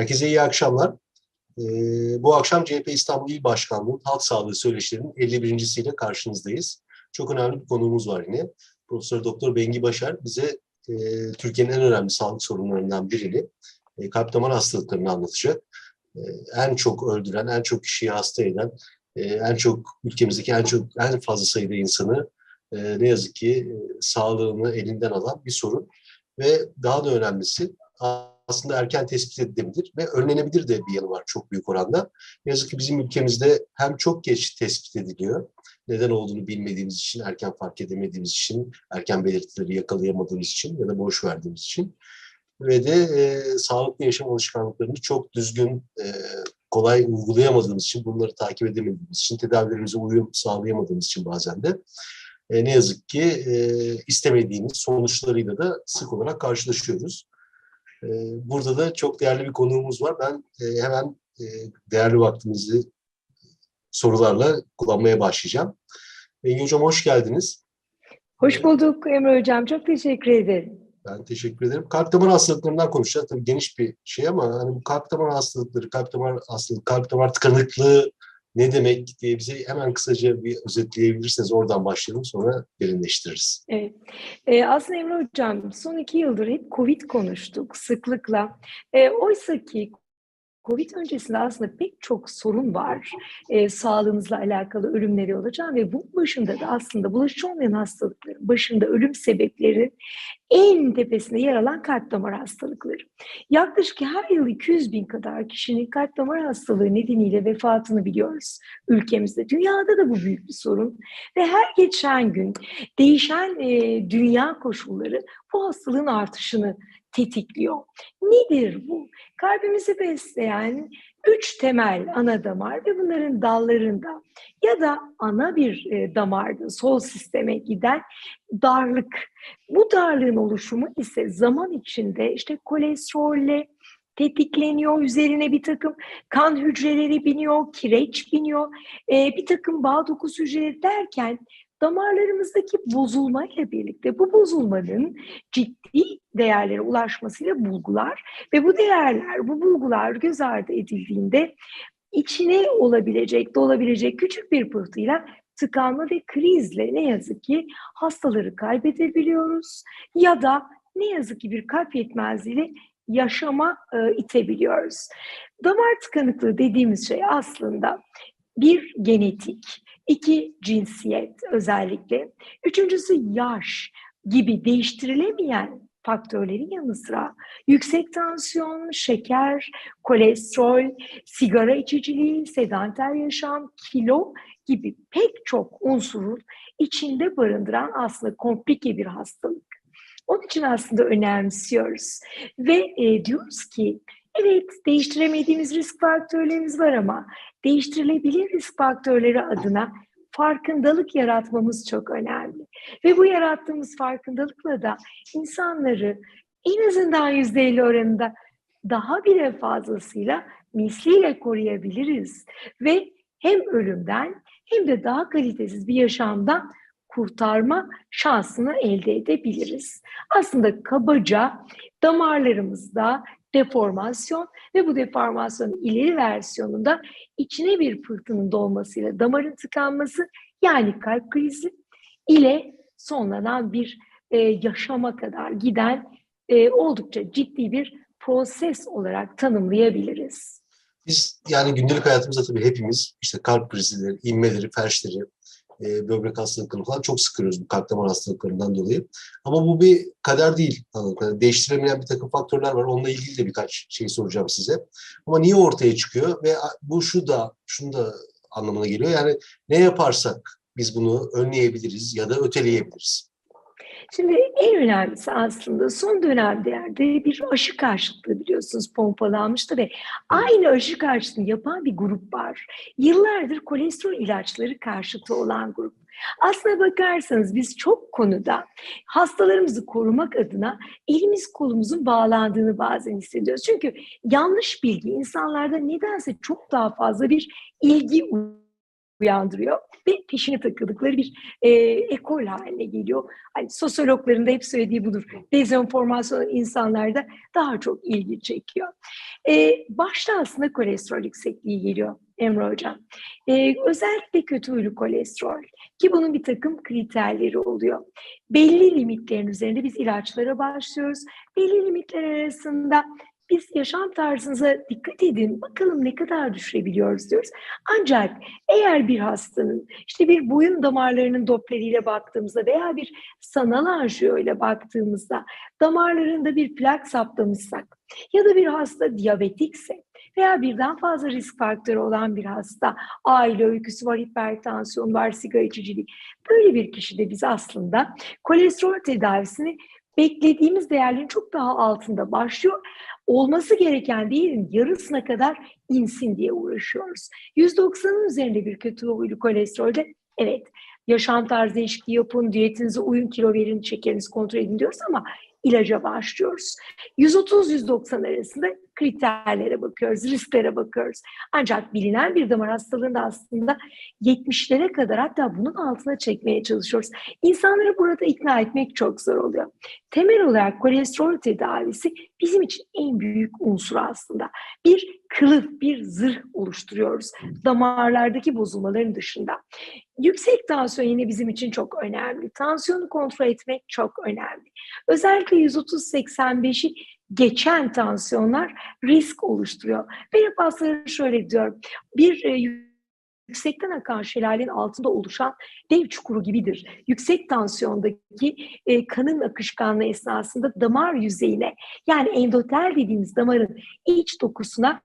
Herkese iyi akşamlar. Ee, bu akşam CHP İstanbul İl Başkanlığı Halk Sağlığı Söyleşileri'nin 51.siyle karşınızdayız. Çok önemli bir konuğumuz var yine. Profesör Doktor Bengi Başar bize e, Türkiye'nin en önemli sağlık sorunlarından birini, e, kalp damar hastalıklarını anlatacak. E, en çok öldüren, en çok kişiyi hasta eden, en çok ülkemizdeki en çok en fazla sayıda insanı ne yazık ki sağlığını elinden alan bir sorun. Ve daha da önemlisi aslında erken tespit edilebilir ve önlenebilir de bir yanı var çok büyük oranda. Ne yazık ki bizim ülkemizde hem çok geç tespit ediliyor, neden olduğunu bilmediğimiz için, erken fark edemediğimiz için, erken belirtileri yakalayamadığımız için ya da boş verdiğimiz için ve de e, sağlıklı yaşam alışkanlıklarını çok düzgün, e, kolay uygulayamadığımız için, bunları takip edemediğimiz için, tedavilerimize uyum sağlayamadığımız için bazen de e, ne yazık ki e, istemediğimiz sonuçlarıyla da sık olarak karşılaşıyoruz. E, burada da çok değerli bir konuğumuz var. Ben e, hemen e, değerli vaktinizi sorularla kullanmaya başlayacağım. Bengi Hocam hoş geldiniz. Hoş bulduk Emre Hocam. Çok teşekkür ederim. Ben teşekkür ederim. Kalp damar hastalıklarından konuşacağız. Tabii geniş bir şey ama hani bu kalp damar hastalıkları, kalp damar hastalığı, kalp damar tıkanıklığı ne demek diye bize hemen kısaca bir özetleyebilirseniz oradan başlayalım sonra derinleştiririz. Evet. Ee, aslında Emre Hocam son iki yıldır hep Covid konuştuk sıklıkla. Ee, Oysa ki Covid öncesinde aslında pek çok sorun var. E, sağlığımızla alakalı ölümleri olacak ve bunun başında da aslında bulaşıcı olmayan hastalıkların başında ölüm sebepleri en tepesinde yer alan kalp damar hastalıkları. Yaklaşık her yıl 200 bin kadar kişinin kalp damar hastalığı nedeniyle vefatını biliyoruz ülkemizde. Dünyada da bu büyük bir sorun ve her geçen gün değişen e, dünya koşulları bu hastalığın artışını tetikliyor. Nedir bu? Kalbimizi besleyen üç temel ana damar ve bunların dallarında ya da ana bir e, damarda sol sisteme giden darlık. Bu darlığın oluşumu ise zaman içinde işte kolesterolle tetikleniyor, üzerine bir takım kan hücreleri biniyor, kireç biniyor, e, bir takım bağ dokusu hücreleri derken damarlarımızdaki bozulmayla birlikte bu bozulmanın ciddi değerlere ulaşmasıyla bulgular ve bu değerler, bu bulgular göz ardı edildiğinde içine olabilecek, dolabilecek küçük bir pıhtıyla tıkanma ve krizle ne yazık ki hastaları kaybedebiliyoruz ya da ne yazık ki bir kalp yetmezliğiyle yaşama e, itebiliyoruz. Damar tıkanıklığı dediğimiz şey aslında bir genetik, iki cinsiyet özellikle, üçüncüsü yaş gibi değiştirilemeyen faktörlerin yanı sıra yüksek tansiyon, şeker, kolesterol, sigara içiciliği, sedanter yaşam, kilo gibi pek çok unsurun içinde barındıran aslında komplike bir hastalık. Onun için aslında önemsiyoruz ve e, diyoruz ki evet değiştiremediğimiz risk faktörlerimiz var ama değiştirilebilir risk faktörleri adına farkındalık yaratmamız çok önemli. Ve bu yarattığımız farkındalıkla da insanları en azından yüzde elli oranında daha bile fazlasıyla misliyle koruyabiliriz. Ve hem ölümden hem de daha kalitesiz bir yaşamdan kurtarma şansını elde edebiliriz. Aslında kabaca damarlarımızda deformasyon ve bu deformasyonun ileri versiyonunda içine bir pıhtının dolmasıyla damarın tıkanması yani kalp krizi ile sonlanan bir e, yaşama kadar giden e, oldukça ciddi bir proses olarak tanımlayabiliriz. Biz yani gündelik hayatımızda tabii hepimiz işte kalp krizleri, inmeleri, felçleri, e, böbrek hastalıklarını falan çok sık görüyoruz bu kalp damar hastalıklarından dolayı. Ama bu bir kader değil. Yani değiştiremeyen bir takım faktörler var. Onunla ilgili de birkaç şey soracağım size. Ama niye ortaya çıkıyor ve bu şu da şunu da anlamına geliyor. Yani ne yaparsak biz bunu önleyebiliriz ya da öteleyebiliriz. Şimdi en önemlisi aslında son dönemlerde bir aşı karşıtlığı biliyorsunuz pompalanmıştı ve aynı aşı karşıtlığı yapan bir grup var. Yıllardır kolesterol ilaçları karşıtı olan grup. Aslına bakarsanız biz çok konuda hastalarımızı korumak adına elimiz kolumuzun bağlandığını bazen hissediyoruz. Çünkü yanlış bilgi insanlarda nedense çok daha fazla bir ilgi uyandırıyor ve peşine takıldıkları bir e, ekol haline geliyor. Hani sosyologların da hep söylediği budur. Dezenformasyon insanlarda daha çok ilgi çekiyor. E, başta aslında kolesterol yüksekliği geliyor Emre Hocam. E, özellikle kötü huylu kolesterol ki bunun bir takım kriterleri oluyor. Belli limitlerin üzerinde biz ilaçlara başlıyoruz. Belli limitler arasında biz yaşam tarzınıza dikkat edin, bakalım ne kadar düşürebiliyoruz diyoruz. Ancak eğer bir hastanın işte bir boyun damarlarının dopleriyle baktığımızda veya bir sanal anjiyo ile baktığımızda damarlarında bir plak saptamışsak ya da bir hasta diyabetikse veya birden fazla risk faktörü olan bir hasta, aile öyküsü var, hipertansiyon var, sigara içicilik. Böyle bir kişide biz aslında kolesterol tedavisini beklediğimiz değerlerin çok daha altında başlıyor. Olması gereken değerin yarısına kadar insin diye uğraşıyoruz. 190'ın üzerinde bir kötü huylu kolesterolde evet yaşam tarzı değişikliği yapın, diyetinize uyun, kilo verin, şekerinizi kontrol edin diyoruz ama ilaca başlıyoruz. 130-190 arasında kriterlere bakıyoruz, risklere bakıyoruz. Ancak bilinen bir damar hastalığında aslında 70'lere kadar hatta bunun altına çekmeye çalışıyoruz. İnsanları burada ikna etmek çok zor oluyor. Temel olarak kolesterol tedavisi bizim için en büyük unsur aslında. Bir kılıf, bir zırh oluşturuyoruz damarlardaki bozulmaların dışında. Yüksek tansiyon yine bizim için çok önemli. Tansiyonu kontrol etmek çok önemli. Özellikle 130-85'i geçen tansiyonlar risk oluşturuyor. Hastalara şöyle diyorum. Bir e, yüksekten akan şelalenin altında oluşan dev çukuru gibidir. Yüksek tansiyondaki e, kanın akışkanlığı esnasında damar yüzeyine yani endotel dediğimiz damarın iç dokusuna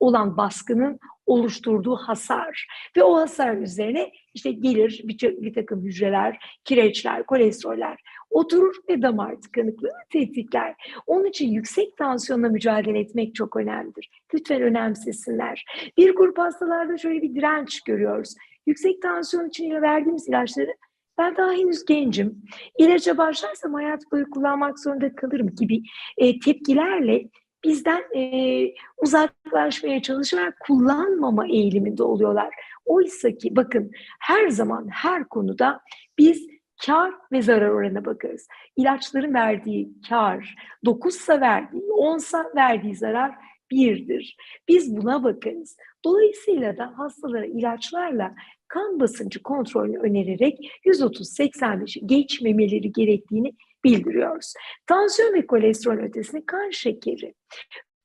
olan baskının oluşturduğu hasar ve o hasar üzerine işte gelir bir, bir takım hücreler, kireçler, kolesteroller oturur ve damar tıkanıklığını tetikler. Onun için yüksek tansiyonla mücadele etmek çok önemlidir. Lütfen önemsesinler. Bir grup hastalarda şöyle bir direnç görüyoruz. Yüksek tansiyon için verdiğimiz ilaçları ben daha henüz gencim. İlaca başlarsam hayat boyu kullanmak zorunda kalırım gibi e, tepkilerle bizden e, uzaklaşmaya çalışarak kullanmama eğiliminde oluyorlar. Oysa ki bakın her zaman her konuda biz kar ve zarar oranına bakarız. İlaçların verdiği kar 9'sa verdiği, 10'sa verdiği zarar birdir. Biz buna bakarız. Dolayısıyla da hastalara ilaçlarla kan basıncı kontrolünü önererek 130-85'i geçmemeleri gerektiğini bildiriyoruz. Tansiyon ve kolesterol ötesinde kan şekeri.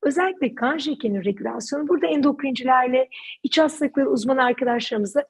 Özellikle kan şekerinin regülasyonu burada endokrincilerle iç hastalıkları uzman arkadaşlarımızla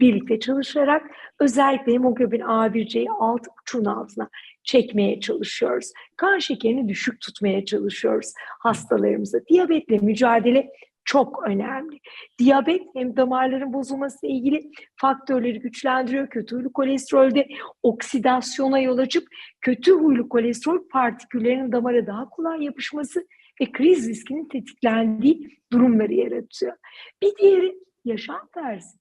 birlikte çalışarak özellikle hemoglobin A1C'yi 6,5'un altına çekmeye çalışıyoruz. Kan şekerini düşük tutmaya çalışıyoruz hastalarımıza. Diyabetle mücadele çok önemli. Diyabet hem damarların bozulması ile ilgili faktörleri güçlendiriyor. Kötü huylu kolesterolde oksidasyona yol açıp kötü huylu kolesterol partiküllerinin damara daha kolay yapışması ve kriz riskinin tetiklendiği durumları yaratıyor. Bir diğeri yaşam tarzı.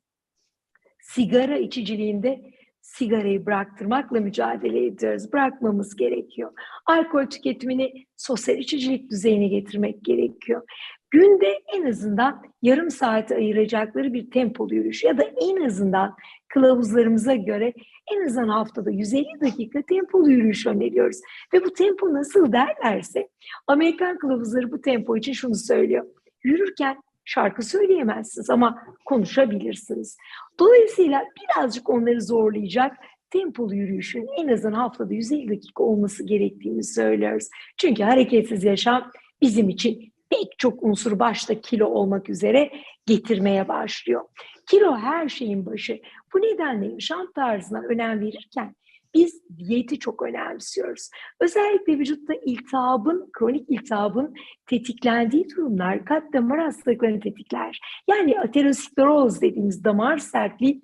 Sigara içiciliğinde sigarayı bıraktırmakla mücadele ediyoruz. Bırakmamız gerekiyor. Alkol tüketimini sosyal içicilik düzeyine getirmek gerekiyor günde en azından yarım saate ayıracakları bir tempolu yürüyüş ya da en azından kılavuzlarımıza göre en azından haftada 150 dakika tempolu yürüyüş öneriyoruz. Ve bu tempo nasıl derlerse Amerikan kılavuzları bu tempo için şunu söylüyor. Yürürken şarkı söyleyemezsiniz ama konuşabilirsiniz. Dolayısıyla birazcık onları zorlayacak tempolu yürüyüşün en azından haftada 150 dakika olması gerektiğini söylüyoruz. Çünkü hareketsiz yaşam bizim için pek çok unsur başta kilo olmak üzere getirmeye başlıyor. Kilo her şeyin başı. Bu nedenle yaşam tarzına önem verirken biz diyeti çok önemsiyoruz. Özellikle vücutta iltihabın, kronik iltihabın tetiklendiği durumlar kalp damar hastalıklarını tetikler. Yani ateroskleroz dediğimiz damar sertliği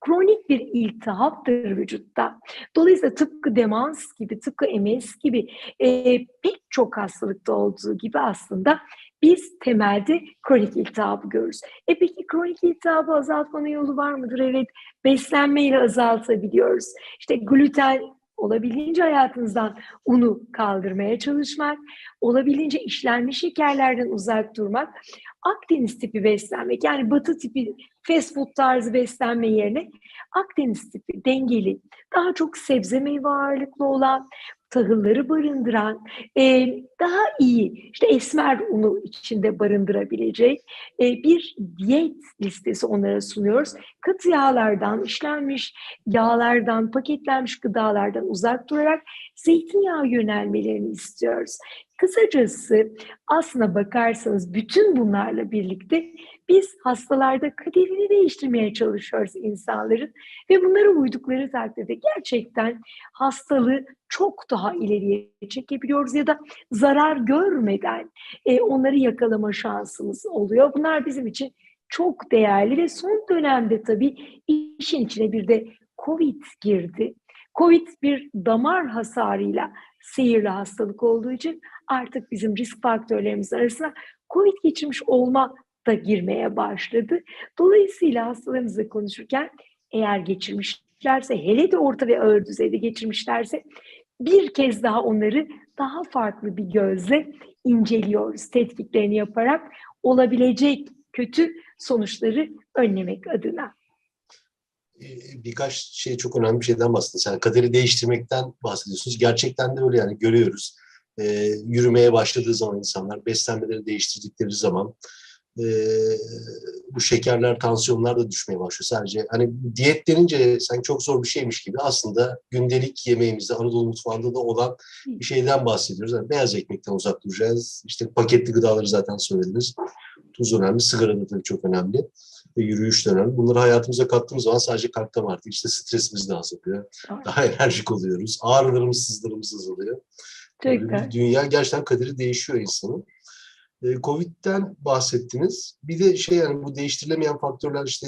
kronik bir iltihaptır vücutta. Dolayısıyla tıpkı demans gibi, tıpkı MS gibi e, pek çok hastalıkta olduğu gibi aslında biz temelde kronik iltihabı görürüz. E peki kronik iltihabı azaltmanın yolu var mıdır? Evet, beslenmeyle azaltabiliyoruz. İşte gluten olabildiğince hayatınızdan unu kaldırmaya çalışmak, olabildiğince işlenmiş şekerlerden uzak durmak, Akdeniz tipi beslenmek yani batı tipi fast food tarzı beslenme yerine Akdeniz tipi dengeli, daha çok sebze meyve ağırlıklı olan, tahılları barındıran, e, daha iyi, işte esmer unu içinde barındırabilecek e, bir diyet listesi onlara sunuyoruz. Katı yağlardan, işlenmiş yağlardan, paketlenmiş gıdalardan uzak durarak zeytinyağı yönelmelerini istiyoruz. Kısacası aslına bakarsanız bütün bunlarla birlikte biz hastalarda kaderini değiştirmeye çalışıyoruz insanların ve bunlara uydukları takdirde gerçekten hastalığı çok daha ileriye çekebiliyoruz ya da zarar görmeden e, onları yakalama şansımız oluyor. Bunlar bizim için çok değerli ve son dönemde tabii işin içine bir de Covid girdi. Covid bir damar hasarıyla seyirli hastalık olduğu için artık bizim risk faktörlerimiz arasına Covid geçirmiş olma da girmeye başladı. Dolayısıyla hastalarımızla konuşurken eğer geçirmişlerse hele de orta ve ağır düzeyde geçirmişlerse bir kez daha onları daha farklı bir gözle inceliyoruz. Tetkiklerini yaparak olabilecek kötü sonuçları önlemek adına. Birkaç şey çok önemli bir şeyden bahsettiniz. Yani kaderi değiştirmekten bahsediyorsunuz. Gerçekten de öyle yani görüyoruz. Ee, yürümeye başladığı zaman insanlar, beslenmeleri değiştirdikleri zaman e, bu şekerler, tansiyonlar da düşmeye başlıyor. Sadece hani diyet denince sanki çok zor bir şeymiş gibi aslında gündelik yemeğimizde Anadolu mutfağında da olan bir şeyden bahsediyoruz. Yani beyaz ekmekten uzak duracağız. İşte paketli gıdaları zaten söylediniz. Tuz önemli, sigara da tabii çok önemli ve yürüyüş de önemli. Bunları hayatımıza kattığımız zaman sadece kalp damar değil, işte stresimiz de azalıyor. Daha enerjik oluyoruz. Ağrılarımız, sızlarımız azalıyor. Çok dünya gerçekten kaderi değişiyor insanın. Covid'den bahsettiniz. Bir de şey yani bu değiştirilemeyen faktörler işte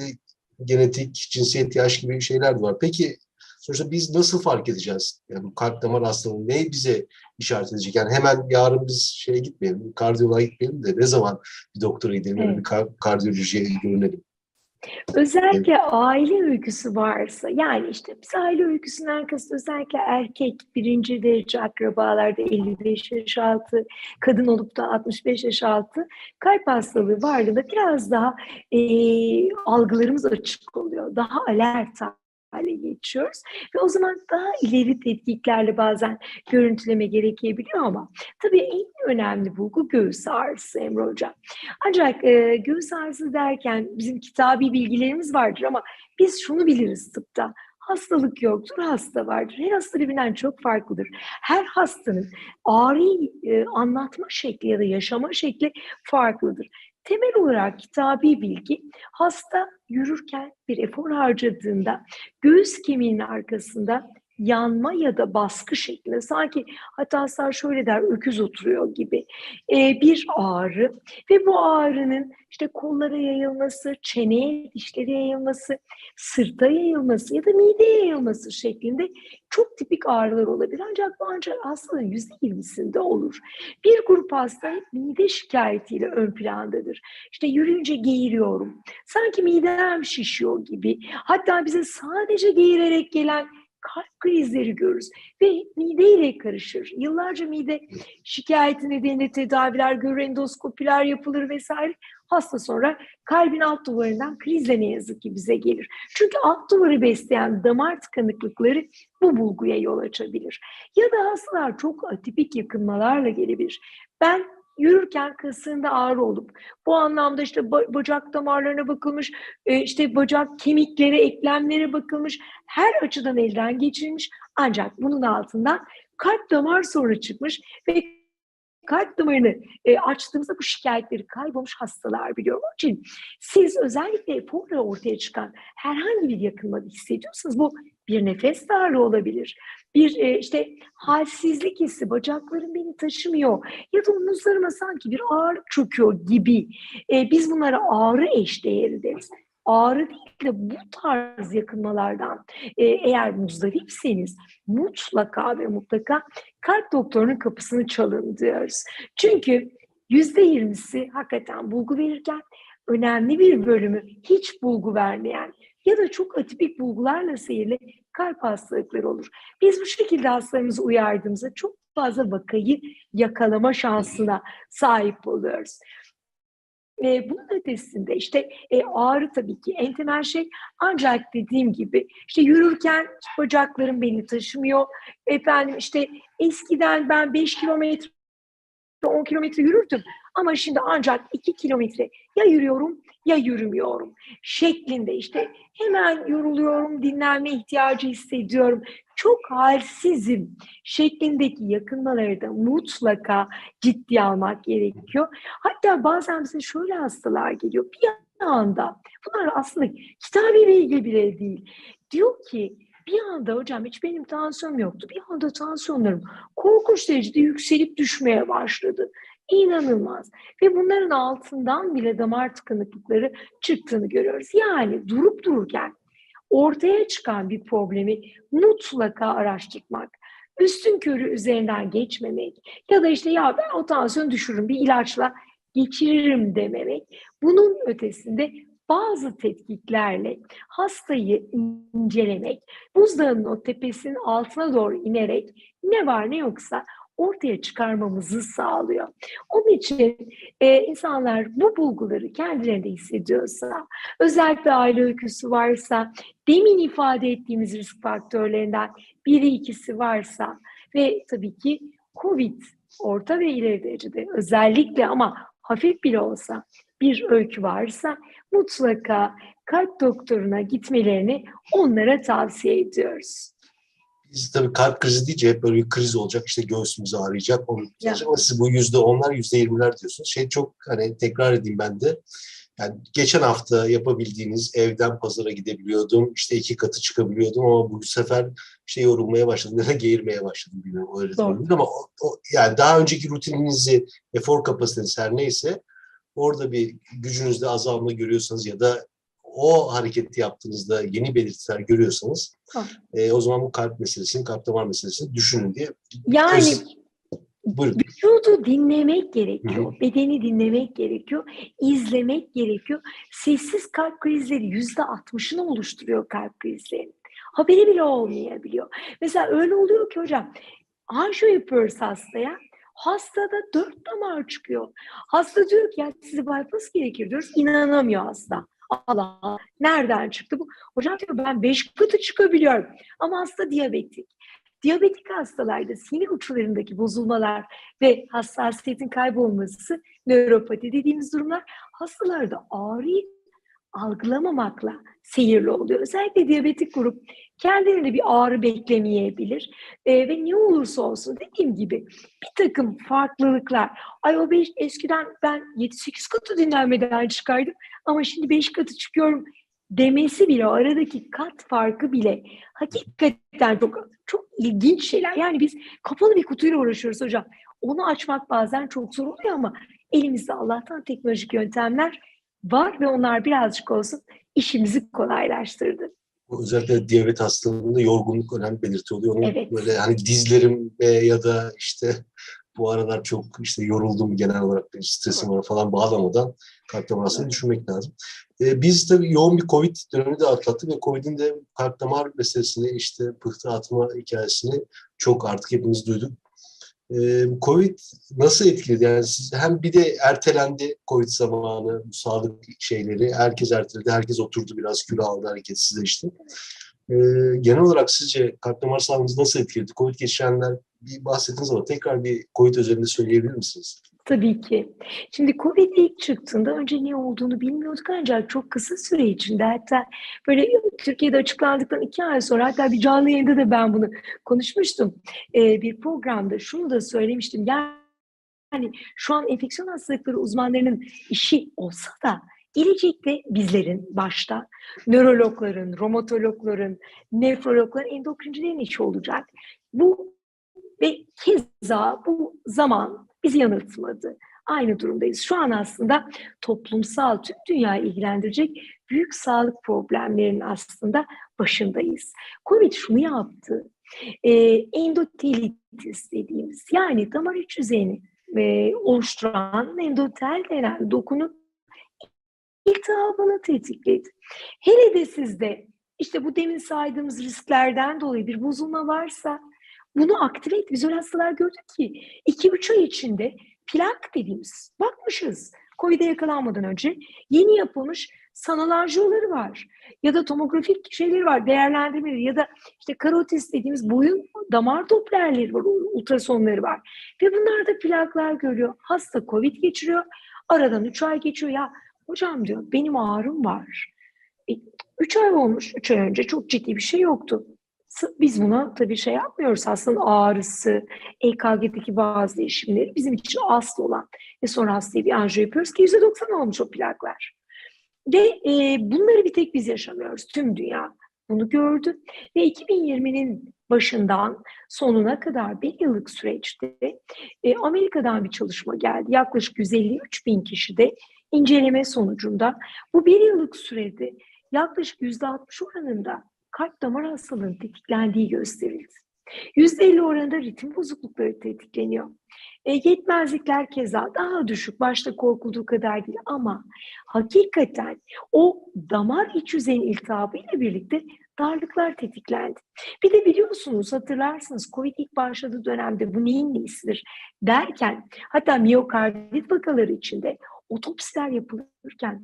genetik, cinsiyet, yaş gibi şeyler de var. Peki sonuçta biz nasıl fark edeceğiz? Yani bu kalp damar hastalığı ne bize işaret edecek? Yani hemen yarın biz şeye gitmeyelim, kardiyoloğa gitmeyelim de ne zaman bir doktora gidelim, evet. bir kardiyolojiye görünelim. Özellikle aile öyküsü varsa, yani işte biz aile öyküsünden kasıt özellikle erkek birinci derece akrabalarda 55 yaş altı, kadın olup da 65 yaş altı kalp hastalığı varlığında biraz daha e, algılarımız açık oluyor. Daha alert hale geçiyoruz. Ve o zaman daha ileri tetkiklerle bazen görüntüleme gerekebiliyor ama tabii en önemli bulgu göğüs ağrısı Emre Hocam. Ancak e, göğüs ağrısı derken bizim kitabi bilgilerimiz vardır ama biz şunu biliriz tıpta. Hastalık yoktur, hasta vardır. Her hasta birbirinden çok farklıdır. Her hastanın ağrıyı e, anlatma şekli ya da yaşama şekli farklıdır. Temel olarak kitabi bilgi hasta yürürken bir efor harcadığında göğüs kemiğinin arkasında yanma ya da baskı şeklinde sanki hatta şöyle der öküz oturuyor gibi e, bir ağrı ve bu ağrının işte kollara yayılması, çeneye, dişlere yayılması, sırta yayılması ya da mideye yayılması şeklinde çok tipik ağrılar olabilir. Ancak bu ancak hastanın yüzde yirmisinde olur. Bir grup hasta mide şikayetiyle ön plandadır. İşte yürüyünce geğiriyorum. Sanki midem şişiyor gibi. Hatta bize sadece geğirerek gelen kalp krizleri görürüz ve mideyle karışır. Yıllarca mide şikayeti nedeniyle tedaviler görür, endoskopiler yapılır vesaire. Hasta sonra kalbin alt duvarından krizle ne yazık ki bize gelir. Çünkü alt duvarı besleyen damar tıkanıklıkları bu bulguya yol açabilir. Ya da hastalar çok atipik yakınmalarla gelebilir. Ben yürürken kasığında ağrı olup bu anlamda işte bacak damarlarına bakılmış, e, işte bacak kemiklere, eklemlere bakılmış, her açıdan elden geçirilmiş ancak bunun altından kalp damar sorunu çıkmış ve kalp damarını e, açtığımızda bu şikayetleri kaybolmuş hastalar biliyorum. Onun için siz özellikle eforla ortaya çıkan herhangi bir yakınma hissediyorsanız bu bir nefes darlığı olabilir. Bir e, işte halsizlik hissi, bacaklarım beni taşımıyor ya da omuzlarıma sanki bir ağırlık çöküyor gibi. E, biz bunlara ağrı eşdeğeri deriz ağrı değil de bu tarz yakınmalardan e, eğer muzdaripseniz mutlaka ve mutlaka kalp doktorunun kapısını çalın diyoruz. Çünkü yüzde yirmisi hakikaten bulgu verirken önemli bir bölümü hiç bulgu vermeyen ya da çok atipik bulgularla seyirli kalp hastalıkları olur. Biz bu şekilde hastalarımızı uyardığımızda çok fazla vakayı yakalama şansına sahip oluyoruz. E, bunun ötesinde işte e, ağrı tabii ki en temel şey. Ancak dediğim gibi işte yürürken bacaklarım beni taşımıyor. Efendim işte eskiden ben 5 kilometre 10 kilometre yürürdüm ama şimdi ancak 2 kilometre ya yürüyorum ya yürümüyorum şeklinde işte hemen yoruluyorum, dinlenme ihtiyacı hissediyorum, çok halsizim şeklindeki yakınmaları da mutlaka ciddiye almak gerekiyor. Hatta bazen bize şöyle hastalar geliyor bir anda, bunlar aslında kitabi bilgi bile değil. Diyor ki bir anda hocam hiç benim tansiyonum yoktu. Bir anda tansiyonlarım korkunç derecede yükselip düşmeye başladı. İnanılmaz. Ve bunların altından bile damar tıkanıklıkları çıktığını görüyoruz. Yani durup dururken ortaya çıkan bir problemi mutlaka araştırmak, üstün körü üzerinden geçmemek ya da işte ya ben o tansiyonu düşürürüm bir ilaçla geçiririm dememek. Bunun ötesinde bazı tetkiklerle hastayı incelemek, buzdağının o tepesinin altına doğru inerek ne var ne yoksa ortaya çıkarmamızı sağlıyor. Onun için e, insanlar bu bulguları kendilerinde hissediyorsa, özellikle aile öyküsü varsa, demin ifade ettiğimiz risk faktörlerinden biri ikisi varsa ve tabii ki COVID orta ve ileri derecede özellikle ama hafif bile olsa bir öykü varsa mutlaka kalp doktoruna gitmelerini onlara tavsiye ediyoruz. Biz tabii kalp krizi deyince hep böyle bir kriz olacak. işte göğsümüz ağrıyacak. Onu Ya. ama siz bu yüzde onlar, yüzde yirmiler diyorsunuz. Şey çok hani tekrar edeyim ben de. Yani geçen hafta yapabildiğiniz evden pazara gidebiliyordum. işte iki katı çıkabiliyordum ama bu sefer işte yorulmaya başladım da geğirmeye başladım bilmiyorum öyle Doğru. ama o, o- yani daha önceki rutininizi, efor kapasiteniz her neyse orada bir gücünüzde azalma görüyorsanız ya da o hareketi yaptığınızda yeni belirtiler görüyorsanız e, o zaman bu kalp meselesini, kalp damar meselesini düşünün diye. Yani Öz- Buyurun. vücudu dinlemek gerekiyor, bedeni dinlemek gerekiyor, izlemek gerekiyor. Sessiz kalp krizleri yüzde altmışını oluşturuyor kalp krizlerinin. Haberi bile olmayabiliyor. Mesela öyle oluyor ki hocam, anjiyo yapıyoruz hastaya. Hastada dört damar çıkıyor. Hasta diyor ki ya size bypass gerekir diyoruz. İnanamıyor hasta. Allah nereden çıktı bu? Hocam diyor ben beş katı çıkabiliyorum. Ama hasta diyabetik. Diyabetik hastalarda sinir uçlarındaki bozulmalar ve hassasiyetin kaybolması, nöropati dediğimiz durumlar hastalarda ağrıyı algılamamakla seyirli oluyor. Özellikle diyabetik grup kendilerinde bir ağrı beklemeyebilir Ee, ve ne olursa olsun dediğim gibi bir takım farklılıklar. Ay o beş, eskiden ben 7-8 katı dinlenmeden çıkardım ama şimdi 5 katı çıkıyorum demesi bile o aradaki kat farkı bile hakikaten çok çok ilginç şeyler. Yani biz kapalı bir kutuyla uğraşıyoruz hocam. Onu açmak bazen çok zor oluyor ama elimizde Allah'tan teknolojik yöntemler var ve onlar birazcık olsun işimizi kolaylaştırdı. Bu Özellikle diyabet hastalığında yorgunluk önemli belirti oluyor. Onun Evet. böyle hani dizlerim e, ya da işte bu aralar çok işte yoruldum genel olarak bir stresim var falan bağlamadan kalp damar hastalığını düşünmek lazım. E, biz tabii yoğun bir Covid dönemi de atlattık ve Covid'in de kalp damar meselesini işte pıhtı atma hikayesini çok artık hepimiz duyduk. E, Covid nasıl etkiledi? Yani siz hem bir de ertelendi Covid zamanı sağlık şeyleri. Herkes erteledi, herkes oturdu biraz kilo aldı, hareketsizleşti. Ee, genel olarak sizce kalp damar sağlığınızı nasıl etkiledi? Covid geçirenler bir bahsettiniz ama tekrar bir Covid özelinde söyleyebilir misiniz? Tabii ki. Şimdi Covid ilk çıktığında önce ne olduğunu bilmiyorduk ancak çok kısa süre içinde hatta böyle Türkiye'de açıklandıktan iki ay sonra hatta bir canlı yayında da ben bunu konuşmuştum. Ee, bir programda şunu da söylemiştim. Yani şu an enfeksiyon hastalıkları uzmanlarının işi olsa da gelecekte bizlerin başta nörologların, romatologların, nefrologların, endokrincilerin işi olacak. Bu ve keza bu zaman bizi yanıltmadı. Aynı durumdayız. Şu an aslında toplumsal tüm dünyayı ilgilendirecek büyük sağlık problemlerinin aslında başındayız. Covid şunu yaptı. E, endotelitis dediğimiz yani damar iç yüzeyini e, oluşturan endotel denen dokunun iltihabını tetikledi. Hele de sizde işte bu demin saydığımız risklerden dolayı bir bozulma varsa bunu aktive et. Biz öyle hastalar gördük ki 2-3 ay içinde plak dediğimiz bakmışız. Covid'e yakalanmadan önce yeni yapılmış sanal anjiyoları var. Ya da tomografik şeyleri var, değerlendirmeleri ya da işte karotis dediğimiz boyun damar doplerleri var, ultrasonları var. Ve bunlarda plaklar görüyor. Hasta Covid geçiriyor. Aradan 3 ay geçiyor. Ya hocam diyor benim ağrım var. 3 ay olmuş, 3 ay önce çok ciddi bir şey yoktu. Biz buna tabii şey yapmıyoruz. Hastanın ağrısı, EKG'deki bazı değişimleri bizim için asıl olan. Ve sonra hastaya bir anjiyo yapıyoruz ki %90 olmuş o plaklar. Ve e, bunları bir tek biz yaşamıyoruz. Tüm dünya bunu gördü. Ve 2020'nin başından sonuna kadar bir yıllık süreçte e, Amerika'dan bir çalışma geldi. Yaklaşık 153 bin kişi de inceleme sonucunda bu bir yıllık sürede yaklaşık %60 oranında kalp damar hastalığının tetiklendiği gösterildi. %50 oranında ritim bozuklukları tetikleniyor. E, yetmezlikler keza daha düşük, başta korkulduğu kadar değil ama hakikaten o damar iç yüzeyin iltihabı ile birlikte darlıklar tetiklendi. Bir de biliyorsunuz hatırlarsınız Covid ilk başladığı dönemde bu neyin neyisidir derken hatta miyokardit vakaları içinde otopsiler yapılırken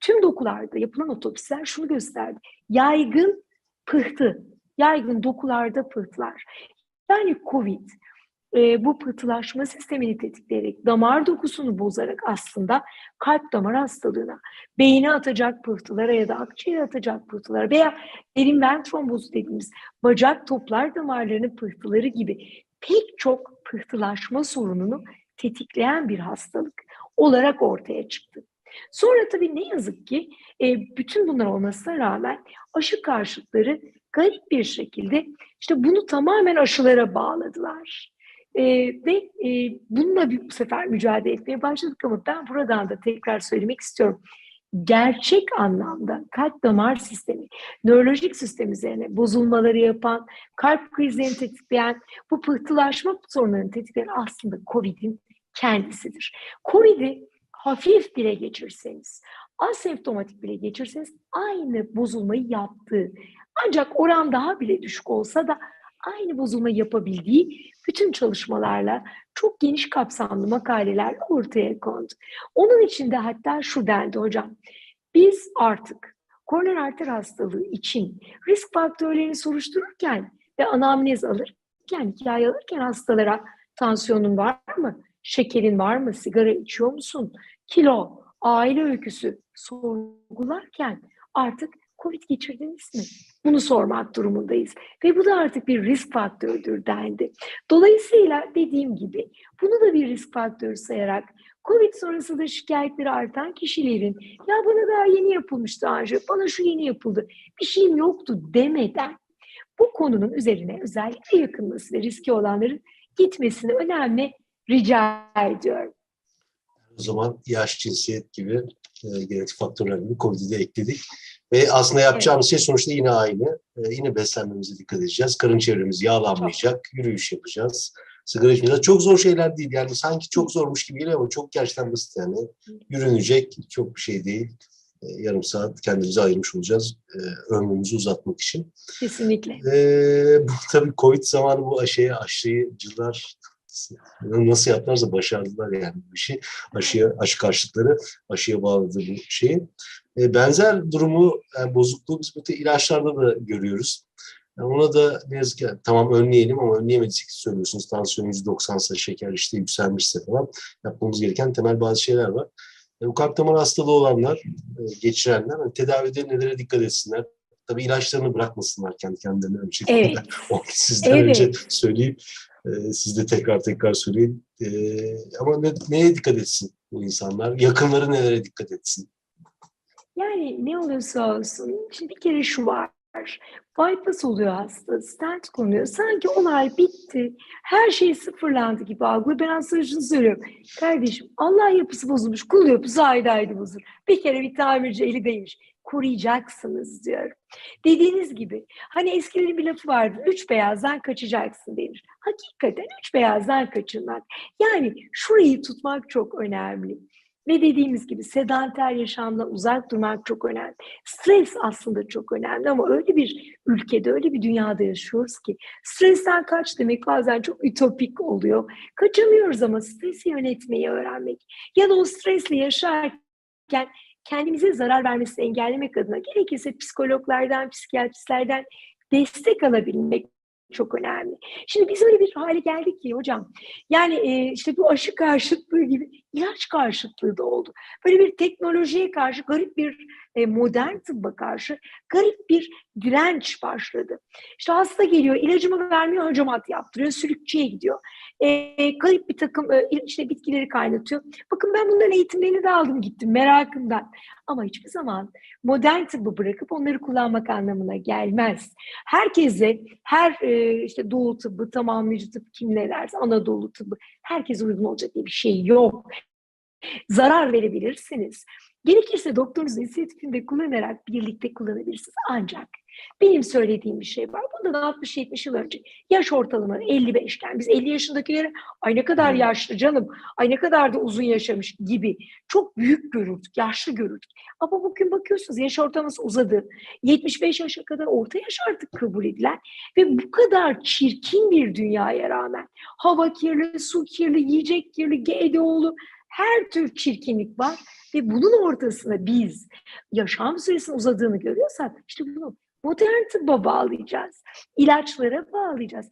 tüm dokularda yapılan otopsiler şunu gösterdi. Yaygın pıhtı, yaygın dokularda pıhtılar. Yani COVID e, bu pıhtılaşma sistemini tetikleyerek, damar dokusunu bozarak aslında kalp damar hastalığına, beyine atacak pıhtılara ya da akciğere atacak pıhtılara veya derin ven trombozu dediğimiz bacak toplar damarlarının pıhtıları gibi pek çok pıhtılaşma sorununu tetikleyen bir hastalık olarak ortaya çıktı. Sonra tabii ne yazık ki e, bütün bunlar olmasına rağmen aşı karşıtları garip bir şekilde işte bunu tamamen aşılara bağladılar. E, ve e, bununla bir bu sefer mücadele etmeye başladık ama ben buradan da tekrar söylemek istiyorum. Gerçek anlamda kalp damar sistemi, nörolojik sistem üzerine bozulmaları yapan, kalp krizlerini tetikleyen, bu pıhtılaşma sorunlarını tetikleyen aslında COVID'in kendisidir. COVID'i hafif bile geçirseniz, asemptomatik bile geçirseniz aynı bozulmayı yaptığı, ancak oran daha bile düşük olsa da aynı bozulmayı yapabildiği bütün çalışmalarla çok geniş kapsamlı makalelerle ortaya kondu. Onun için de hatta şu dendi hocam, biz artık koroner arter hastalığı için risk faktörlerini soruştururken ve anamnez alırken, hikaye alırken hastalara tansiyonun var mı? Şekerin var mı, sigara içiyor musun, kilo, aile öyküsü sorgularken artık COVID geçirdiniz mi? Bunu sormak durumundayız. Ve bu da artık bir risk faktörüdür dendi. Dolayısıyla dediğim gibi bunu da bir risk faktörü sayarak Covid sonrası da şikayetleri artan kişilerin ya bana daha yeni yapılmıştı anji, bana şu yeni yapıldı, bir şeyim yoktu demeden bu konunun üzerine özellikle yakınması ve riski olanların gitmesini önemli rica ediyorum. O zaman yaş, cinsiyet gibi e, genetik faktörlerini COVID'i de ekledik. Ve aslında yapacağımız evet. şey sonuçta yine aynı. E, yine beslenmemize dikkat edeceğiz. Karın çevremiz yağlanmayacak, çok. yürüyüş yapacağız. Sigara içmeyeceğiz. Çok zor şeyler değil. Yani sanki çok zormuş gibi geliyor ama çok gerçekten basit yani. Yürünecek, çok bir şey değil. E, yarım saat kendimize ayırmış olacağız e, ömrümüzü uzatmak için. Kesinlikle. E, bu tabii Covid zamanı bu aşıya aşıcılar nasıl yaptılarsa başardılar yani bu işi. Aşıya, aşı karşıtları aşıya bağladığı bu şeyi. E, benzer durumu, yani bozukluğu biz bu ilaçlarda da görüyoruz. Yani ona da ne yazık ki tamam önleyelim ama önleyemediysek söylüyorsunuz. Tansiyon 190'sa, şeker işte yükselmişse falan yapmamız gereken temel bazı şeyler var. E, bu kalp damar hastalığı olanlar, e, geçirenler hani tedavide nelere dikkat etsinler? Tabii ilaçlarını bırakmasınlar kendi kendilerine önce. Evet. Sizden evet. önce söyleyeyim. E, siz de tekrar tekrar söyleyin. E, ama ne, neye dikkat etsin bu insanlar? Yakınları nelere dikkat etsin? Yani ne olursa olsun. Şimdi bir kere şu var. Bypass oluyor hasta, stent konuyor. Sanki olay bitti. Her şey sıfırlandı gibi algılıyor. Ben hasta şunu söylüyorum. Kardeşim Allah yapısı bozulmuş. Kul yapısı ayrı ayrı bozulur. Bir kere bir tamirci eli değmiş koruyacaksınız diyorum. Dediğiniz gibi hani eskilerin bir lafı vardı. Üç beyazdan kaçacaksın denir. Hakikaten üç beyazdan kaçınmak. Yani şurayı tutmak çok önemli. Ve dediğimiz gibi sedanter yaşamdan uzak durmak çok önemli. Stres aslında çok önemli ama öyle bir ülkede, öyle bir dünyada yaşıyoruz ki stresten kaç demek bazen çok ütopik oluyor. Kaçamıyoruz ama stresi yönetmeyi öğrenmek ya da o stresle yaşarken kendimize zarar vermesini engellemek adına gerekirse psikologlardan, psikiyatristlerden destek alabilmek çok önemli. Şimdi biz öyle bir hale geldik ki hocam. Yani e, işte bu aşı karşıtlığı gibi ilaç karşıtlığı da oldu. Böyle bir teknolojiye karşı garip bir e, modern tıbba karşı garip bir direnç başladı. İşte hasta geliyor ilacımı vermiyor hacamat yaptırıyor sülükçüye gidiyor. E, garip bir takım e, işte bitkileri kaynatıyor. Bakın ben bunların eğitimlerini de aldım gittim merakımdan. Ama hiçbir zaman modern tıbbı bırakıp onları kullanmak anlamına gelmez. Herkese her e, işte doğu tıbbı, tamamlayıcı tıp kim ne derse Anadolu tıbbı herkese uygun olacak diye bir şey yok. Zarar verebilirsiniz. Gerekirse doktorunuzun inisiyatifinde kullanarak birlikte kullanabilirsiniz. Ancak benim söylediğim bir şey var. Bundan 60-70 yıl önce yaş ortalamanı 55 iken biz 50 yaşındakilere ay ne kadar yaşlı canım, ay ne kadar da uzun yaşamış gibi çok büyük görürdük, yaşlı görürdük. Ama bugün bakıyorsunuz yaş ortalaması uzadı. 75 yaşa kadar orta yaş artık kabul edilen ve bu kadar çirkin bir dünyaya rağmen hava kirli, su kirli, yiyecek kirli, GDO'lu her tür çirkinlik var ve bunun ortasında biz yaşam süresinin uzadığını görüyorsak işte bunu modern tıbba bağlayacağız. ilaçlara bağlayacağız.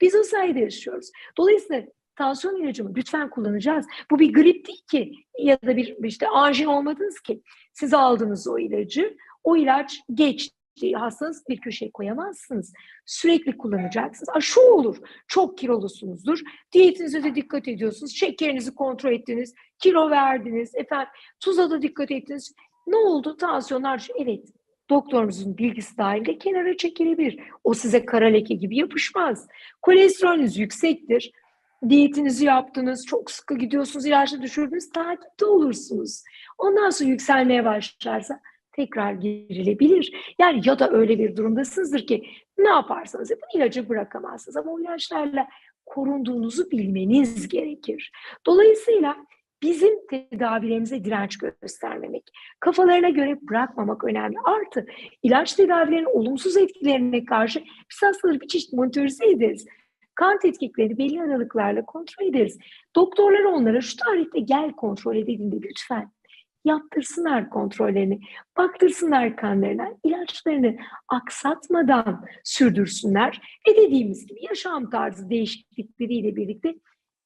Biz o sayede yaşıyoruz. Dolayısıyla tansiyon ilacımı lütfen kullanacağız. Bu bir grip değil ki ya da bir işte anjin olmadınız ki. Siz aldınız o ilacı. O ilaç geçti. Hastanız bir köşeye koyamazsınız. Sürekli kullanacaksınız. Aa, şu olur. Çok kilolusunuzdur. Diyetinize de dikkat ediyorsunuz. Şekerinizi kontrol ettiniz. Kilo verdiniz. Efendim tuza da dikkat ettiniz. Ne oldu? Tansiyonlar evet doktorunuzun bilgisi dahilinde kenara çekilebilir. O size kara leke gibi yapışmaz. Kolesterolünüz yüksektir. Diyetinizi yaptınız, çok sıkı gidiyorsunuz, ilaçla düşürdünüz, takipte olursunuz. Ondan sonra yükselmeye başlarsa tekrar girilebilir. Yani ya da öyle bir durumdasınızdır ki ne yaparsanız yapın ilacı bırakamazsınız. Ama o ilaçlarla korunduğunuzu bilmeniz gerekir. Dolayısıyla bizim tedavilerimize direnç göstermemek, kafalarına göre bırakmamak önemli. Artı ilaç tedavilerinin olumsuz etkilerine karşı biz hastaları bir çeşit monitörize ederiz. Kan tetkikleri belli aralıklarla kontrol ederiz. Doktorlar onlara şu tarihte gel kontrol edildiğinde lütfen yaptırsınlar kontrollerini, baktırsınlar kanlarına, ilaçlarını aksatmadan sürdürsünler. Ve dediğimiz gibi yaşam tarzı değişiklikleriyle birlikte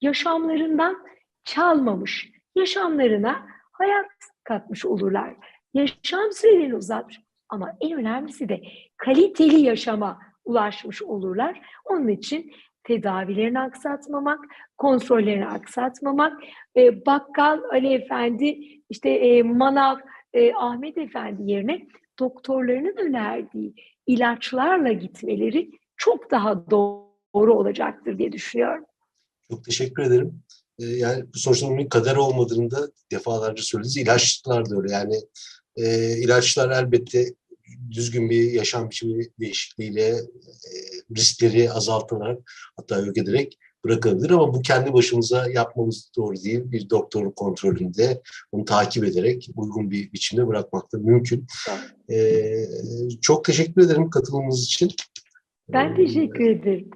yaşamlarından çalmamış, yaşamlarına hayat katmış olurlar. Yaşam sürelerini uzatmış ama en önemlisi de kaliteli yaşama ulaşmış olurlar. Onun için tedavilerini aksatmamak, kontrollerini aksatmamak, e, bakkal Ali Efendi, işte e, manav e, Ahmet Efendi yerine doktorlarının önerdiği ilaçlarla gitmeleri çok daha doğru olacaktır diye düşünüyorum. Çok teşekkür ederim. Ee, yani bu sonuçta bunun kader olmadığını da defalarca söylediniz. İlaçlar da öyle. Yani e, ilaçlar elbette düzgün bir yaşam biçimi değişikliğiyle e, riskleri azaltarak hatta yok ederek bırakabilir ama bu kendi başımıza yapmamız doğru değil. Bir doktorun kontrolünde onu takip ederek uygun bir biçimde bırakmak da mümkün. Ee, çok teşekkür ederim katılımınız için. Ben teşekkür ederim.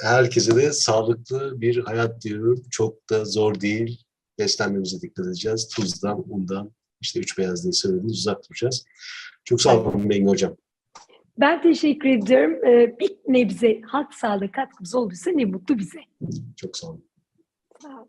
Herkese de sağlıklı bir hayat diliyorum. Çok da zor değil. Beslenmemize dikkat edeceğiz. Tuzdan, undan, işte üç beyaz diye söylediniz uzak duracağız. Çok sağ olun Bengi Hocam. Ben teşekkür ediyorum. Ee, bir nebze halk sağlığı katkımız olduysa ne mutlu bize. Çok sağ olun. Sağ olun.